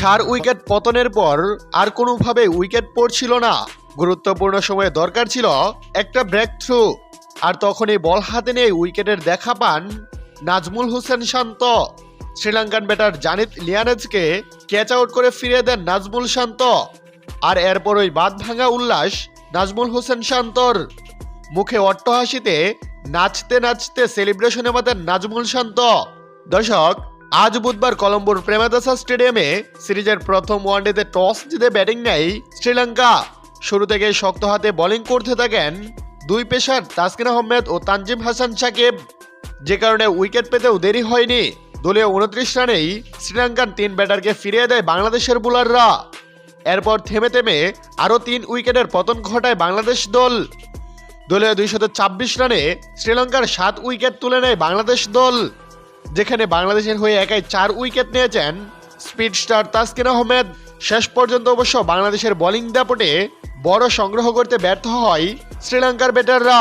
চার উইকেট পতনের পর আর কোনোভাবে উইকেট পড়ছিল না। গুরুত্বপূর্ণ সময়ে দরকার ছিল একটা ব্রেক থ্রু আর তখনই বল হাতে নিয়ে উইকেটের দেখা পান Najmul Hossain Shanto. Sri Lankan batter Janith লিয়ানেজকে catch out করে ফিরিয়ে দেন নাজমুল শান্ত। আর এরপর ওই বাদ ভাঙা উল্লাস নাজমুল হোসেন শান্তর। মুখে অট্টহাসিতে নাচতে নাচতে সেলিব্রেশনে মাতেন নাজমুল শান্ত। দর্শক আজ বুধবার কলম্বোর প্রেমাদাসা স্টেডিয়ামে সিরিজের প্রথম ওয়ানডেতে টস জিতে ব্যাটিং নেয় শ্রীলঙ্কা। শুরু থেকে শক্ত হাতে বোলিং করতে থাকেন দুই পেশার তাসকিন আহমেদ ও তানজিম হাসান সাকিব। যে কারণে উইকেট পেতেও দেরি হয়নি। দলীয় উনত্রিশ রানেই শ্রীলঙ্কান তিন ব্যাটারকে ফিরিয়ে দেয় বাংলাদেশের বোলাররা। এরপর থেমে থেমে আরও তিন উইকেটের পতন ঘটায় বাংলাদেশ দল। দলীয় দুইশত রানে শ্রীলঙ্কার সাত উইকেট তুলে নেয় বাংলাদেশ দল। যেখানে বাংলাদেশের হয়ে একাই চার উইকেট নিয়েছেন স্পিড স্টার তাসকিন আহমেদ। শেষ পর্যন্ত অবশ্য বাংলাদেশের বোলিং দাপটে বড় সংগ্রহ করতে ব্যর্থ হয় শ্রীলঙ্কার ব্যাটাররা।